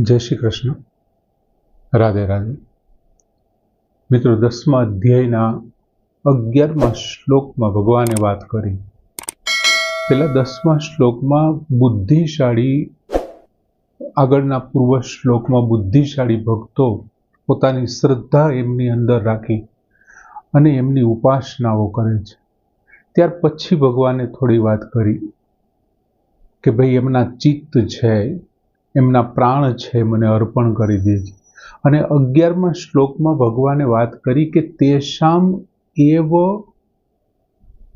જય શ્રી કૃષ્ણ. રાધે રાધે. મિત્રો, દસમા અધ્યાયના અગિયારમા શ્લોકમાં ભગવાને વાત કરી. પેલા દસમા શ્લોકમાં બુદ્ધિશાળી, આગળના પૂર્વ શ્લોકમાં બુદ્ધિશાળી ભક્તો પોતાની શ્રદ્ધા એમની અંદર રાખી અને એમની ઉપાસનાઓ કરે છે. ત્યાર પછી ભગવાને થોડી વાત કરી કે ભાઈ, એમના ચિત્ત છે એમના પ્રાણ છે, મને અર્પણ કરી દે છે અને અગિયારમાં શ્લોકમાં ભગવાને વાત કરી કે તેશામ એવ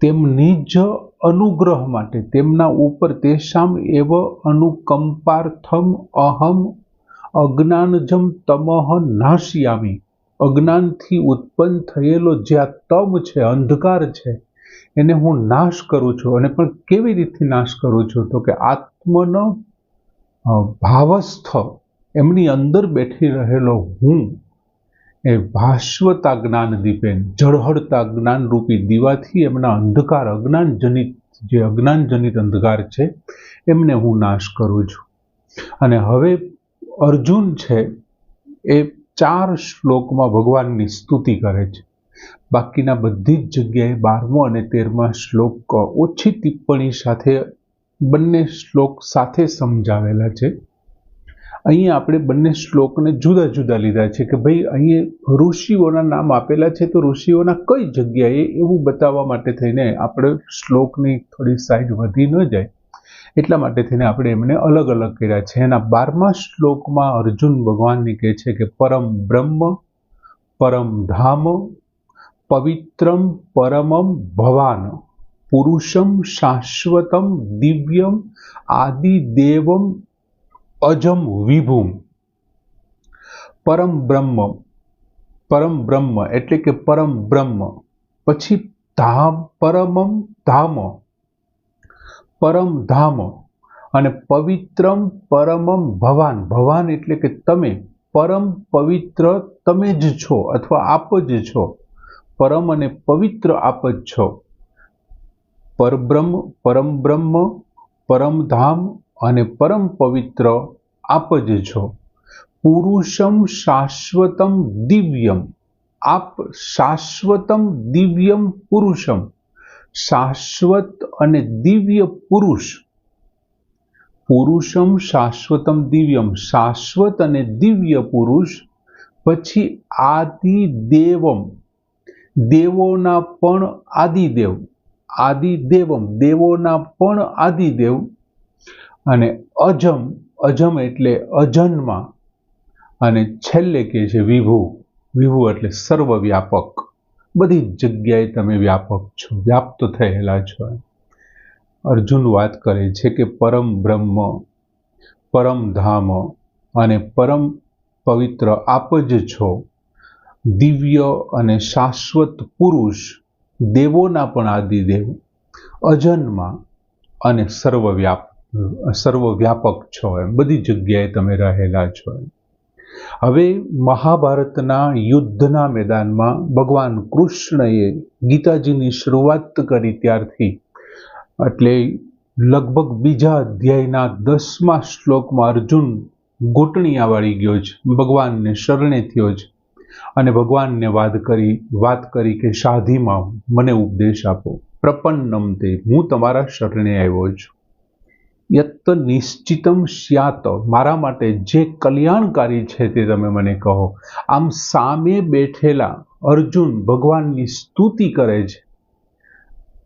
તેમની જ અનુગ્રહ માટે, તેમના ઉપર તેશામ એવ અનુકંપાર્થમ અહમ અજ્ઞાનજમ તમહ નાશયામી. અજ્ઞાનથી ઉત્પન્ન થયેલો જે આ તમ છે, અંધકાર છે, એને હું નાશ કરું છું. અને પણ કેવી રીતે નાશ કરું છું? તો કે આત્મનો ભાવસ્થ એમની અંદર બેઠી રહેલો હું, એ ભાષ્વતા જ્ઞાન દીપેન ઝળહળતા જ્ઞાન રૂપી દીવાથી એમના અંધકાર, અજ્ઞાનજનિત, જે અજ્ઞાનજનિત અંધકાર છે, એમને હું નાશ કરું છું. અને હવે અર્જુન છે, એ ચાર શ્લોકમાં ભગવાનની સ્તુતિ કરે છે. બાકીના બધી જ જગ્યાએ બારમો અને તેરમા શ્લોક ઓછી ટિપ્પણી સાથે બંને શ્લોક સાથે સમજાવેલા છે. અહીંયા આપણે બંને શ્લોકને જુદા જુદા લીધા છે કે ભાઈ અહીં ઋષિઓના નામ આપેલા છે તો ઋષિઓના કઈ જગ્યાએ એવું બતાવવા માટે થઈને આપણે શ્લોકની થોડી સાઈઝ વધી ન જાય. એટલા માટે થઈને આપણે એમને અલગ અલગ કર્યા છે. એના બારમા શ્લોકમાં અર્જુન ભગવાનને કહે છે કે પરમ બ્રહ્મ, પરમ ધામ, પવિત્રમ, પરમમ ભવાન. પુરુષમ શાશ્વતમ દિવ્યમ આદિદેવમ અજમ વિભુમ. પરમ બ્રહ્મ પરમ બ્રહ્મ એટલે કે પરમ બ્રહ્મ. પછી ધામ, પરમમ ધામ. પરમ ધામ અને પવિત્રમ પરમમ ભવાન. ભવાન એટલે કે તમે, પરમ પવિત્ર તમે જ છો અથવા આપ જ છો. પરમ અને પવિત્ર આપ જ છો. પરબ્રહ્મ પરમ બ્રહ્મ પરમધામ અને પરમ પવિત્ર આપ જ છો. પુરુષમ શાશ્વતમ દિવ્યમ, આપ શાશ્વતમ દિવ્યમ પુરુષમ, શાશ્વત અને દિવ્ય પુરુષ. પુરુષમ શાશ્વતમ દિવ્યમ, શાશ્વત અને દિવ્ય પુરુષ, પછી આદિ દેવમ દેવોના પણ આદિદેવ. આદિદેવમ, દેવોના પણ આદિદેવ. અને અજમ અજમ એટલે અજન્મા. અને છેલ્લે કે છે વિભુ. વિભુ એટલે સર્વવ્યાપક. બધી જગ્યાએ તમે વ્યાપક છો. વ્યાપ્ત થયેલા છો અર્જુન વાત કરે છે કે પરમ બ્રહ્મ, પરમ ધામ અને પરમ પવિત્ર આપ જ છો. દિવ્ય અને શાશ્વત પુરુષ દેવોના પણ આદિદેવ, અજન્મા અને સર્વવ્યાપ, સર્વવ્યાપક છો એમ. બધી જગ્યાએ તમે રહેલા છો એમ. હવે મહાભારતના યુદ્ધના મેદાનમાં ભગવાન કૃષ્ણએ ગીતાજીની શરૂઆત કરી ત્યારથી, એટલે લગભગ બીજા અધ્યાયના દસમા શ્લોકમાં અર્જુન ગોટણીયા વાળી ગયો છે, ભગવાનને શરણે થયો છે. અને ભગવાનને વાત કરી વાત કરી કે સાધીમાં મને ઉપદેશ આપો. પ્રપન્નમ તે, હું તમારા શરણે આવ્યો છું. યત્ત નિશ્ચિતમ સ્યાત, મારા માટે જે કલ્યાણકારી છે તે તમે મને કહો. આમ સામે બેઠેલા અર્જુન ભગવાનની સ્તુતિ કરે છે.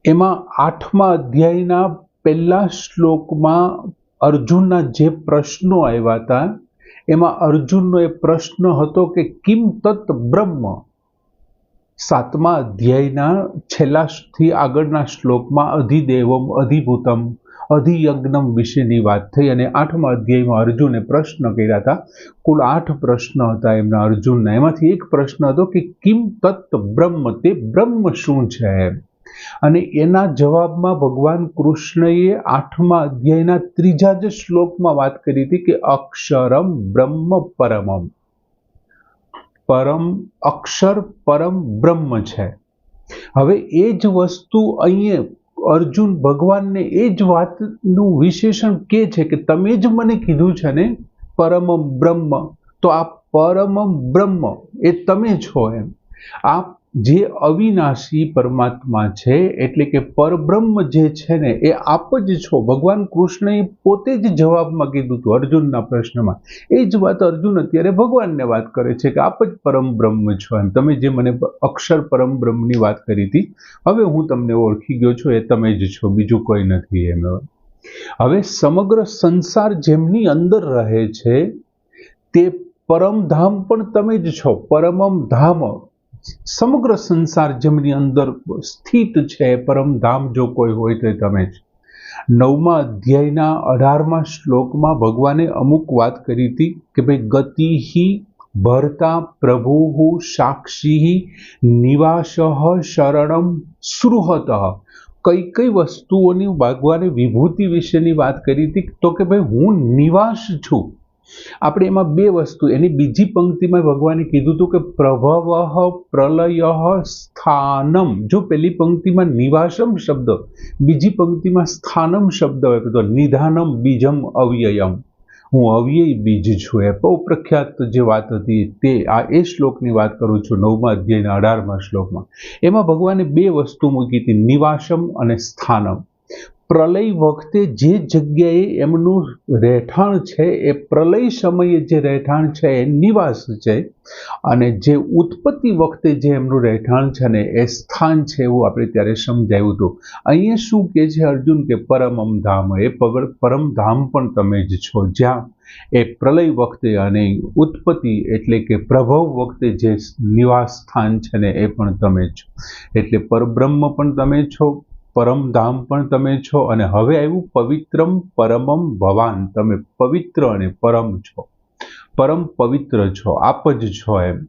એમાં આઠમા અધ્યાયના પહેલા શ્લોકમાં અર્જુનના જે પ્રશ્નો આવ્યા હતા એમાં અર્જુનનો એ પ્રશ્ન હતો કે કિમ તત્ બ્રહ્મ? સાતમા અધ્યાયના છેલ્લાથી આગળના શ્લોકમાં અધિદેવમ, અધિભૂતમ, અધિયજ્ઞમ વિશેની વાત થઈ અને આઠમા અધ્યાયમાં અર્જુને પ્રશ્ન કર્યા હતા. કુલ આઠ પ્રશ્ન હતા એમના અર્જુનના. એમાંથી એક પ્રશ્ન હતો કે કિમ તત્ બ્રહ્મ? તે બ્રહ્મ શું છે? એમ અને એના જવાબમાં ભગવાન કૃષ્ણએ આઠમા અધ્યાયના ત્રીજા જ શ્લોકમાં વાત કરી હતી કે અક્ષરમ બ્રહ્મ પરમમ. પરમ અક્ષર પરમ બ્રહ્મ છે. હવે એ જ વસ્તુ અહીંયા અર્જુન ભગવાનને એ જ વાતનું વિશેષણ કે છે કે તમે જ મને કીધું છે ને પરમ બ્રહ્મ, તો આ પરમ બ્રહ્મ એ તમે છો એમ. આ જે અવિનાશી પરમાત્મા છે, એટલે કે પરબ્રહ્મ જે છે ને, એ આપ જ છો. ભગવાન કૃષ્ણએ પોતે જ જવાબમાં કીધું હતું અર્જુનના પ્રશ્નમાં. એ જ વાત અર્જુન અત્યારે ભગવાનને વાત કરે છે કે આપ જ પરમ બ્રહ્મ છો. અને તમે જે મને અક્ષર પરમ બ્રહ્મની વાત કરી હતી, હવે હું તમને ઓળખી ગયો છું, એ તમે જ છો. બીજું કોઈ નથી એમ. હવે સમગ્ર સંસાર જેમની અંદર રહે છે, તે પરમધામ પણ તમે જ છો. પરમમ ધામ સમગ્ર સંસાર જેમની અંદર સ્થિત છે. પરમધામ જો કોઈ હોય તો તમે જ. નવમા અધ્યાયના અઢારમા શ્લોકમાં ભગવાને અમુક વાત કરી હતી કે ભાઈ, ગતિહી ભરતા પ્રભુ સાક્ષી નિવાસ શરણમ સૃહત. કઈ કઈ વસ્તુઓની ભગવાને વિભૂતિ વિશેની વાત કરી હતી તો કે ભાઈ, હું નિવાસ છું. આપણે એમાં બે વસ્તુ, એની બીજી પંક્તિમાં ભગવાને કીધું હતું કે પ્રભવ પ્રલય સ્થાનમ. જો પહેલી પંક્તિમાં નિવાસમ શબ્દ, બીજી પંક્તિમાં સ્થાનમ શબ્દ હોય, તો નિધાનમ બીજમ અવ્યયમ. હું અવ્યય બીજ છું. એ બહુ પ્રખ્યાત જે વાત હતી તે, આ એ શ્લોકની વાત કરું છું નવમા અધ્યાયના અઢારમા શ્લોકમાં. એમાં ભગવાને બે વસ્તુ મૂકી હતી, નિવાસમ અને સ્થાનમ. પ્રલય વખતે જે જગ્યાએ એમનું રહેઠાણ છે, એ પ્રલય સમયે જે રહેઠાણ છે, એ નિવાસ છે, અને જે ઉત્પત્તિ વખતે જે એમનું રહેઠાણ છે ને, એ સ્થાન છે એવું આપણે ત્યારે સમજાવ્યું હતું. અહીંયા શું કહે છે અર્જુન કે પરમમ ધામ એ પરમ ધામ પણ તમે જ છો, જ્યાં એ પ્રલય વખતે અને ઉત્પત્તિ એટલે કે પ્રભવ વખતે જે નિવાસ સ્થાન છે ને, એ પણ તમે છો. એટલે પરબ્રહ્મ પણ તમે છો પરમધામ પણ તમે છો અને હવે આવ્યું પવિત્રમ પરમમ ભવાન. તમે પવિત્ર અને પરમ છો. પરમ પવિત્ર છો. આપ જ છો એમ.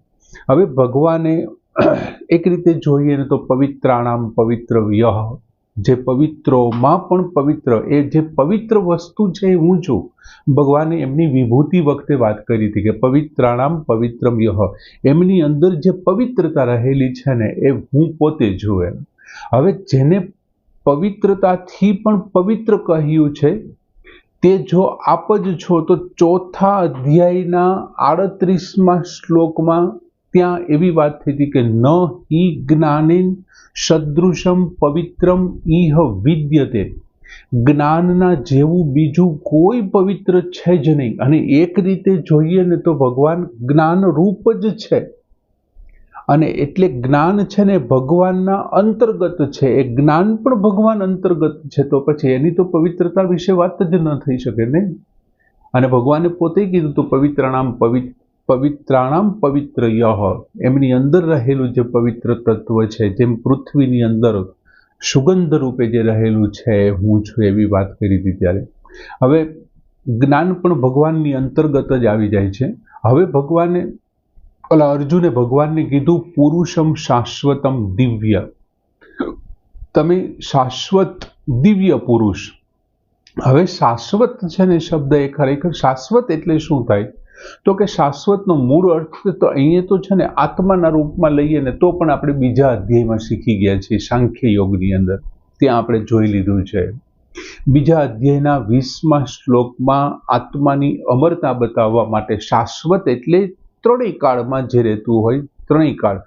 હવે ભગવાને એક રીતે જોઈએ ને તો પવિત્રાણામ પવિત્ર યહ. જે પવિત્રોમાં પણ પવિત્ર, એ જે પવિત્ર વસ્તુ છે હું છું. ભગવાને એમની વિભૂતિ વખતે વાત કરી હતી કે પવિત્રાણામ પવિત્રમ યહ. એમની અંદર જે પવિત્રતા રહેલી છે ને, એ હું પોતે છું એમ. હવે જેને પવિત્રતાથી પણ પવિત્ર કહ્યું છે. તે જો આપ જ છો, તો ચોથા અધ્યાયના આડત્રીસમાં શ્લોકમાં ત્યાં એવી વાત થઈ હતી કે, ન હિ જ્ઞાનેન સદૃશમ પવિત્રમ ઇહ વિદ્યતે. જ્ઞાનના જેવું બીજું કોઈ પવિત્ર છે જ નહીં. અને એક રીતે જોઈએ ને તો ભગવાન જ્ઞાન રૂપ જ છે. અને એટલે જ્ઞાન છે ને ભગવાનના અંતર્ગત છે. એ જ્ઞાન પણ ભગવાન અંતર્ગત છે તો પછી એની તો પવિત્રતા વિશે વાત જ ન થઈ શકે ને? અને ભગવાને પોતે કીધું તો પવિત્રણામ પવિત્ર પવિત્રાણામ પવિત્ર યહ એમની અંદર રહેલું જે પવિત્ર તત્વ છે, જેમ પૃથ્વીની અંદર સુગંધ રૂપે જે રહેલું છે, હું છું એવી વાત કરી હતી ત્યારે. હવે જ્ઞાન પણ ભગવાનની અંતર્ગત જ આવી જાય છે. હવે ભગવાને ઓલા અર્જુને ભગવાનને કીધું, પુરુષમ શાશ્વતમ દિવ્ય. તમે શાશ્વત દિવ્ય પુરુષ. હવે શાશ્વત છે ને શબ્દ એ ખરેખર શાશ્વત એટલે શું થાય? તો કે શાશ્વતનો મૂળ અર્થ તો અહીંયા તો છે ને આત્માના રૂપમાં લઈએ ને તો પણ આપણે બીજા અધ્યાયમાં શીખી ગયા છીએ, સાંખ્ય યોગની અંદર. ત્યાં આપણે જોઈ લીધું છે. બીજા અધ્યાયના વીસમાં શ્લોકમાં આત્માની અમરતા બતાવવા માટે શાશ્વત એટલે ત્રણેય કાળમાં જે રહેતું હોય, ત્રણેય કાળ.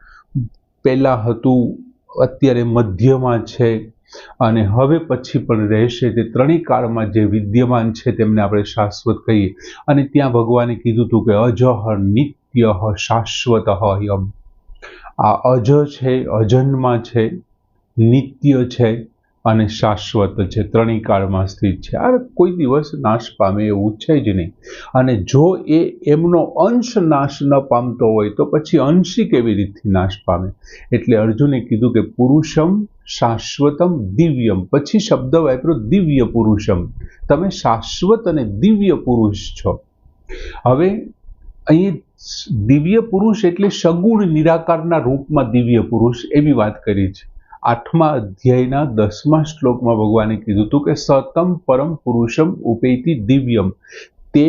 પહેલાં હતું, અત્યારે મધ્યમાં છે. અને હવે પછી પણ રહેશે. તે ત્રણેય કાળમાં જે વિદ્યમાન છે તેમને આપણે શાશ્વત કહીએ. અને ત્યાં ભગવાને કીધું હતું કે અજહ નિત્ય શાશ્વત યમ. આ અજ છે, અજન્મા છે, નિત્ય છે. અને શાશ્વત છે. ત્રણેય કાળમાં સ્થિત છે. આ કોઈ દિવસ નાશ પામે એવું છે જ નહીં. અને જો એ એમનો અંશ નાશ ન પામતો હોય તો પછી અંશી કેવી રીતથી નાશ પામે? એટલે અર્જુને કીધું કે પુરુષમ શાશ્વતમ દિવ્યમ. પછી શબ્દ વાપરો દિવ્ય પુરુષમ. તમે શાશ્વત અને દિવ્ય પુરુષ છો. હવે અહીં દિવ્ય પુરુષ એટલે સગુણ નિરાકારના રૂપમાં દિવ્ય પુરુષ એવી વાત કરી છે. આઠમા અધ્યાયના દસમા શ્લોકમાં ભગવાને કીધું હતું કે સતમ પરમ પુરુષમ ઉપેતી દિવ્યમ. તે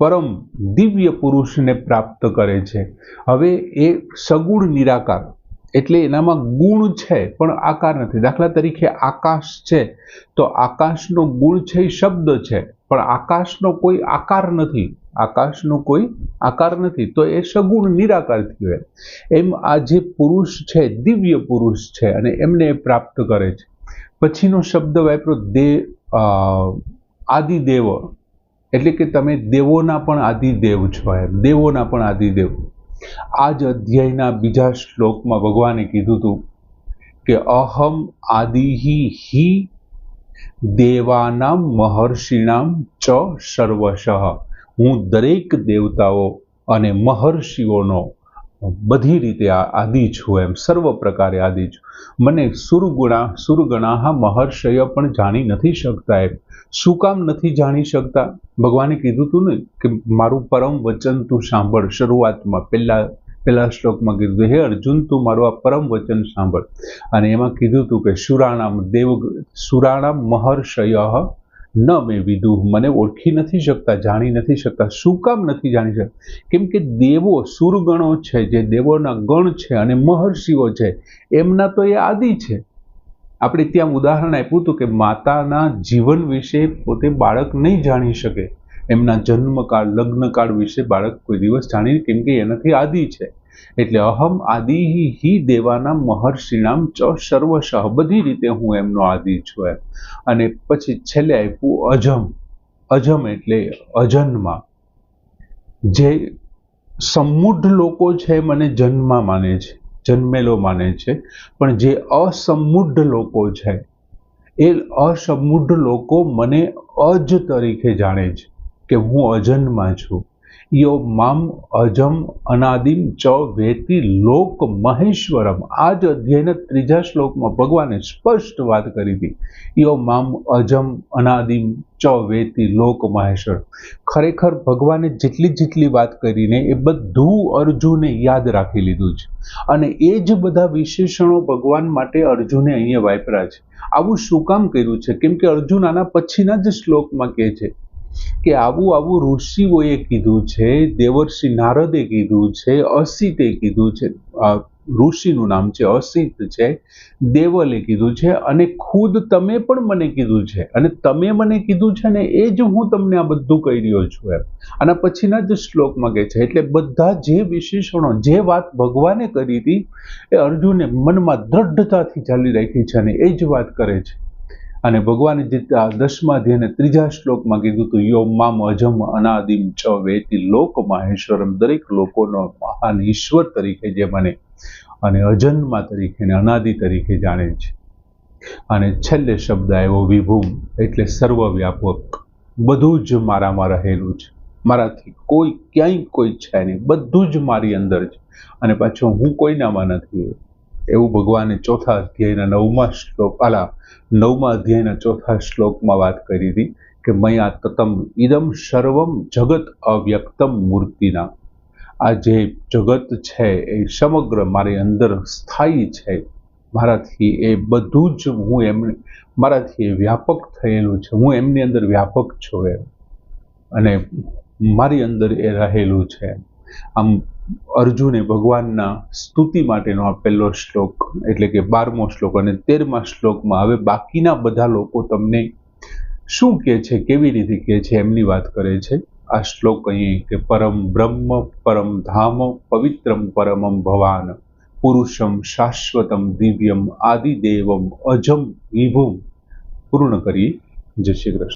પરમ દિવ્ય પુરુષને પ્રાપ્ત કરે છે. હવે એ સગુણ નિરાકાર, એટલે એનામાં ગુણ છે, પણ આકાર નથી. દાખલા તરીકે આકાશ છે, તો આકાશનો ગુણ છે એ શબ્દ છે, પણ આકાશનો કોઈ આકાર નથી. આકાશનો કોઈ આકાર નથી. તો એ સગુણ નિરાકાર થયો એમ. આ જે પુરુષ છે, દિવ્ય પુરુષ છે અને એમને એ પ્રાપ્ત કરે છે. પછીનો શબ્દ વાપરો, દે આદિદેવ. એટલે કે તમે દેવોના પણ આદિદેવ છો એમ. દેવોના પણ આદિદેવ. આ જ અધ્યાયના બીજા શ્લોકમાં ભગવાને કીધું હતું કે અહમ આદિહી હિ દેવાનામ મહર્ષિણામ ચ સર્વશ. હું દરેક દેવતાઓ અને મહર્ષિઓનો બધી રીતે આદિ છું એમ, સર્વ પ્રકારે આદિ છું. મને સુરગુણા સુરગણા મહર્ષય પણ જાણી નથી શકતા એમ. શું કામ નથી જાણી શકતા? ભગવાને કીધું તું ને કે મારું પરમ વચન તું સાંભળ. શરૂઆતમાં, પહેલા પહેલા શ્લોકમાં કીધું હે અર્જુન, તું મારું આ પરમ વચન સાંભળ. અને એમાં કીધું તું કે, સુરાણામ દેવ, સુરાણામ મહર્ષય ન મેં વિદુહ મને ઓળખી નથી શકતા, જાણી નથી શકતા, શું કામ નથી જાણી શકતા? કેમ કે દેવો સુરગણો છે, જે દેવોના ગણ છે અને મહર્ષિઓ છે, એમના તો એ આદિ છે. આપણે ત્યાં ઉદાહરણ આપ્યું હતું કે માતાના જીવન વિશે પોતે બાળક નહીં જાણી શકે. એમના જન્મકાળ, લગ્નકાળ વિશે બાળક કોઈ દિવસ જાણી કેમ કે એનાથી આદિ છે. એટલે અહમ આદિ હિ દેવાના મહર્ષિનામ ચ સર્વશ. બધી રીતે હું એમનો આદિ છું એમ. અને પછી છેલ્લે આપ્યું અજમ. અજમ એટલે અજન્મા. જે સમૂઢ લોકો છે મને જન્મા માને છે. જન્મેલો માને છે. પણ જે અસમૂઢ લોકો છે, એ અસમૂઢ લોકો મને અજ તરીકે જાણે છે કે હું અજન્મા છું. યો મામ અજમ અનાદિમ ચ વેતી લોક મહેશ્વરમ. આ જ અધ્યાયના ત્રીજા શ્લોકમાં ભગવાને સ્પષ્ટ વાત કરી હતી. યો મામ અજમ અનાદિમ ચ વેતી લોક મહેશ્વર ખરેખર ભગવાને જેટલી જેટલી વાત કરીને એ બધું અર્જુને યાદ રાખી લીધું છે. અને એ જ બધા વિશેષણો ભગવાન માટે અર્જુને અહીંયા વાપર્યા છે. આવું શું કામ કર્યું છે? કેમ કે અર્જુન આના પછીના જ શ્લોકમાં કહે છે. કે આવું આવું ઋષિઓએ કીધું છે, દેવર્ષિ નારદે કીધું છે, અસિતે કીધું છે ઋષિનું નામ છે, અસિત છે, દેવલે કીધું છે અને ખુદ તમે પણ મને કીધું છે. અને તમે મને કીધું છે ને એ જ હું તમને આ બધું કહી રહ્યો છું એમ. આના પછીના જ શ્લોકમાં કહે છે, એટલે બધા જે વિશેષણો, જે વાત ભગવાને કરી હતી, એ અર્જુને મનમાં દ્રઢતાથી ચાલી રાખી છે અને એ જ વાત કરે છે. અને ભગવાને જે દસમા અધ્યાયને ત્રીજા શ્લોકમાં કીધું હતું, યો મામ અજમ અનાદિમ ચ વેતી લોક માહેશ્વરમ. દરેક લોકોનો મહાન ઈશ્વર તરીકે જે મને અને અજન્મા તરીકે અને અનાદિ તરીકે જાણે છે. અને છેલ્લે શબ્દ આવ્યો, વિભૂમ. એટલે સર્વવ્યાપક. બધું જ મારામાં રહેલું છે. મારાથી કોઈ ક્યાંય કોઈ છે નહીં. બધું જ મારી અંદર છે. અને પાછું હું કોઈનામાં નથી. એવું ભગવાને ચોથા અધ્યાયના નવમા શ્લોક આલા નવમા અધ્યાયના ચોથા શ્લોકમાં વાત કરી હતી કે મયા તતમ ઇદમ સર્વમ જગત અવ્યક્તમ મૂર્તિના. આ જે જગત છે એ સમગ્ર મારી અંદર સ્થાયી છે. મારાથી એ બધું જ હું એમને, મારાથી એ વ્યાપક થયેલું છે. હું એમની અંદર વ્યાપક છું એમ. અને મારી અંદર એ રહેલું છે. આમ અર્જુને ભગવાનના સ્તુતિ માટેનો આ પહેલો શ્લોક, એટલે કે બારમો શ્લોક અને તેરમા શ્લોકમાં હવે બાકીના બધા લોકો તમને શું કહે છે, કેવી રીતે કહે છે એમની વાત કરે છે. આ શ્લોક અહીં કે પરમ બ્રહ્મ પરમ ધામ પવિત્રમ પરમમ ભવાન પુરુષમ શાશ્વતમ દિવ્યમ આદિદેવમ અજમ વિભુમ. પૂર્ણ કરી જય શ્રી કૃષ્ણ.